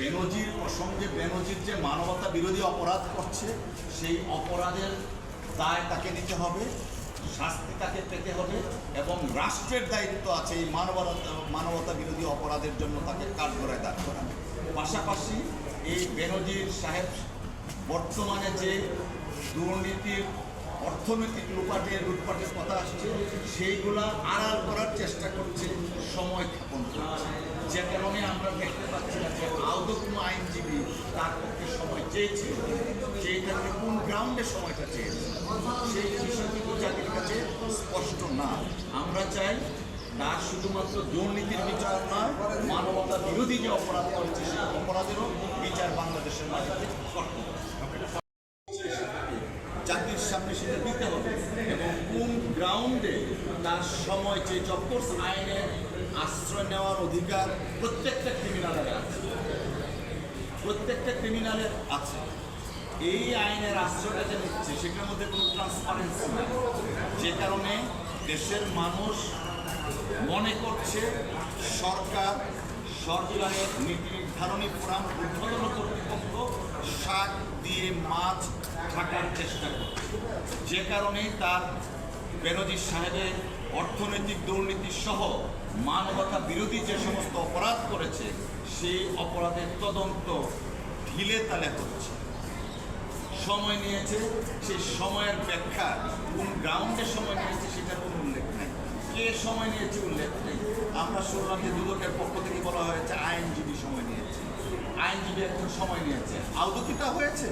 বেনজির প্রসঙ্গে বেনজির যে মানবতা বিরোধী অপরাধ করছে, সেই অপরাধের দায় তাকে নিতে হবে, শাস্তি তাকে পেতে হবে এবং রাষ্ট্রের দায়িত্ব আছে এই মানবতা মানবতা বিরোধী অপরাধের জন্য তাকে কাঠগড়ায় দাঁড় করানো। পাশাপাশি এই বেনজির সাহেব বর্তমানে যে দুর্নীতির অর্থনৈতিক লুপাটের লুটপাটের কথা আসছে, সেইগুলা আড়াল করার চেষ্টা করছে, সময় ক্ষেপণ করছে। যে কারণে আমরা দেখতে পাচ্ছি না যে আদৌ কোনো আইনজীবী তার পক্ষে সময় চেয়েছে সেই ক্ষেত্রে কোন গ্রাউন্ডে সময়টা চেয়েছে, সেই বিষয়টি তো জাতির কাছে স্পষ্ট না। আমরা চাই তার শুধুমাত্র দুর্নীতির বিচার নয়, মানবতা বিরোধী যে অপরাধ করেছে সেই অপরাধেরও বিচার বাংলাদেশের মাটিতে করতে জাতির সামনে সেটা দিতে হবে এবং কোন গ্রাউন্ডে তার সময় চেয়ে অফকোর্স আইনের আশ্রয় নেওয়ার অধিকার প্রত্যেকটা প্রত্যেকটা ক্রিমিনালের আছে। এই আইনের আশ্রয়টা যে নিচ্ছে, সেটার মধ্যে কোনো ট্রান্সপারেন্সি নাই। যে কারণে দেশের মানুষ মনে করছে সরকার, সরকারের নীতি নির্ধারণী ফোরাম উদ্বোধন কর্তৃপক্ষ শাক দিয়ে মাছ থাকার চেষ্টা করছে। যে কারণে তার বেনজি সাহেবের অর্থনৈতিক দুর্নীতি সহ মানবতা বিরোধী যে সমস্ত অপরাধ করেছে সেই অপরাধের তদন্ত ঢিলে তালে হচ্ছে। সময় নিয়েছে সেই সময়ের ব্যাখ্যা, কোন গ্রাউন্ডে সময় নিয়েছে সেটার কোনো উল্লেখ নেই। কে সময় নিয়েছে উল্লেখ নেই। আমরা শুনলাম যে দুদকের পক্ষ থেকে বলা হয়েছে আইনজীবী সময় নিয়েছে। আইনজীবী একজন সময় নিয়েছে। আদৌ কি তা হয়েছে?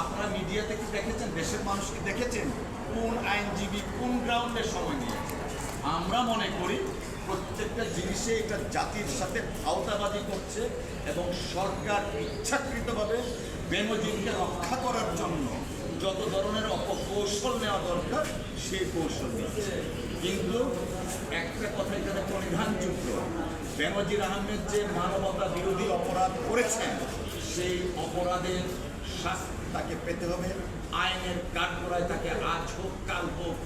আপনারা মিডিয়াতে কি দেখেছেন? দেশের মানুষকে দেখেছেন? কোন আইনজীবী কোন গ্রাউন্ডে সময় নিয়েছে? আমরা মনে করি প্রত্যেকটা জিনিসে এটা জাতির সাথে আওতাবাদী করছে এবং সরকার ইচ্ছাকৃতভাবে বেনজিরকে রক্ষা করার জন্য যত ধরনের অপকৌশল নেওয়া দরকার, সেই কৌশল নিচ্ছে কিন্তু একটা কথা এখানে পরিধানযোগ্য বেনজির আহমেদ যে মানবতা বিরোধী অপরাধ করেছেন, সেই অপরাধের শাস্তি তাকে পেতে হবে, আইনের কাঠগড়ায় তাকে আজ হোক, কাল হোক,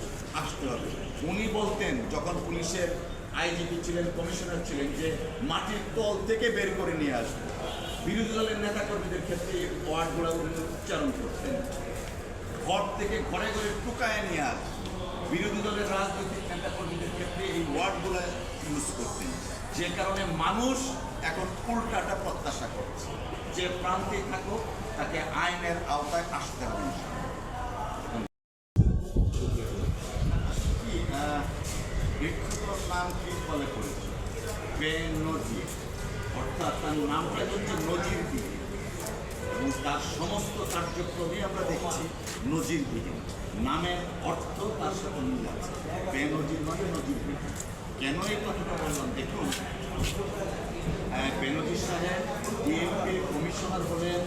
আসতে হবে। উনি বলতেন, যখন পুলিশের আইজিপি ছিলেন, কমিশনার ছিলেন যে মাটির তল থেকে বের করে নিয়ে আসবে। বিরোধী দলের নেতাকর্মীদের ক্ষেত্রে ওয়ার্ডগুলো উচ্চারণ করতেন ঘর থেকে ঘরে ঘরে টুকায় নিয়ে আসবে বিরোধী দলের রাজনৈতিক নেতাকর্মীদের ক্ষেত্রে এই ওয়ার্ডগুলো ইউজ করতেন যে কারণে মানুষ এখন উল্টাটা প্রত্যাশা করছে। যে প্রান্তে থাকুক, তাকে আইনের আওতায় আসতে হবে। বেনজির অর্থাৎ তার নামটা হচ্ছে নজির দিকে এবং তার সমস্ত কার্যক্রমই আমরা দেখছি নজির দিকে নামের অর্থ তার সাথে মিল আছে। বেনজির মানে নজির দিকে কেন এই কথাটা বললাম? দেখুন বেনজির সাহেব ডিএমপির কমিশনার হলেন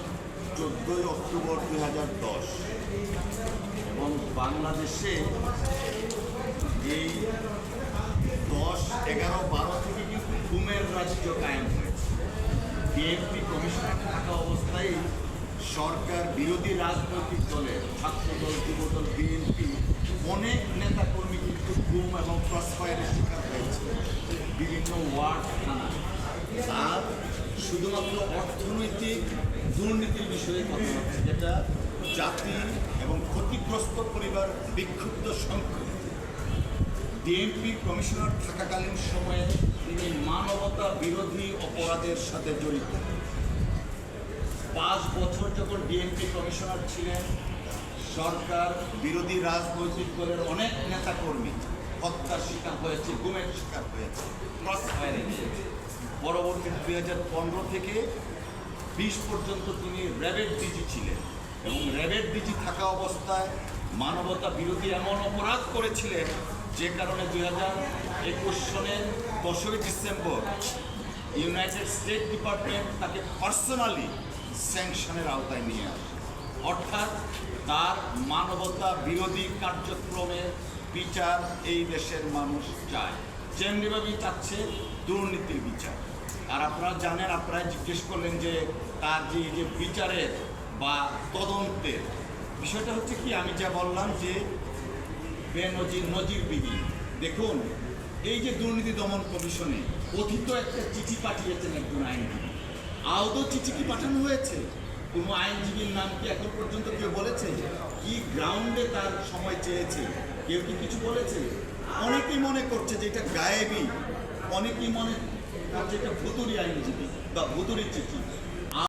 চোদ্দোই অক্টোবর দুই হাজার দশ। এবং বাংলাদেশে এই দশ, এগারো, বারো রাজ্য কায়েম হয়েছে বিএনপি কমিশনার থাকা অবস্থায় সরকার বিরোধী রাজনৈতিক দলের ছাত্রদল, যুবদল, বিএনপি অনেক নেতাকর্মী কিন্তু ঘুম এবং ক্রসফায়ারের শিকার হয়েছে। বিভিন্ন ওয়ার্ড থানা আর শুধুমাত্র অর্থনৈতিক দুর্নীতির বিষয়ে কথা হচ্ছে, যেটা জাতি এবং ক্ষতিগ্রস্ত পরিবার বিক্ষুব্ধ সংখ্যক ডিএমপি কমিশনার থাকাকালীন সময়ে তিনি মানবতা বিরোধী অপরাধের সাথে জড়িত। পাঁচ বছর যখন ডিএমপি কমিশনার ছিলেন, সরকার বিরোধী রাজনৈতিক দলের অনেক নেতাকর্মী হত্যার শিকার হয়েছে, গুমের শিকার হয়েছে পরবর্তী দুই হাজার পনেরো থেকে বিশ পর্যন্ত তিনি র্যাবের ডিজি ছিলেন এবং র্যাবের ডিজি থাকা অবস্থায় মানবতা বিরোধী এমন অপরাধ করেছিলেন যে কারণে দুই হাজার একুশ সনের দশই ডিসেম্বর ইউনাইটেড স্টেট ডিপার্টমেন্ট তাকে পার্সোনালি স্যাংশনের আওতায় নিয়ে আসে। অর্থাৎ তার মানবতা বিরোধী কার্যক্রমের বিচার এই দেশের মানুষ চায়। যেমনিভাবেই চাচ্ছে দুর্নীতির বিচার। আর আপনারা জানেন, আপনারা জিজ্ঞেস করলেন যে তার যে যে বিচারের বা তদন্তের, বিষয়টা হচ্ছে কি, আমি যা বললাম যে বেনজির নজিরবিহীন। দেখুন, এই যে দুর্নীতি দমন কমিশনে কথিত একটা চিঠি পাঠিয়েছেন একজন আইনজীবী। আদৌ চিঠি কি পাঠানো হয়েছে? কোনো আইনজীবীর নাম কি এখন পর্যন্ত কেউ বলেছে? কি গ্রাউন্ডে তার সময় চেয়েছে? কেউ কি কিছু বলেছে? অনেকেই মনে করছে যে এটা গায়েবী। অনেকেই মনে করছে এটা ভুতুরি আইনজীবী বা ভুতুরি চিঠি।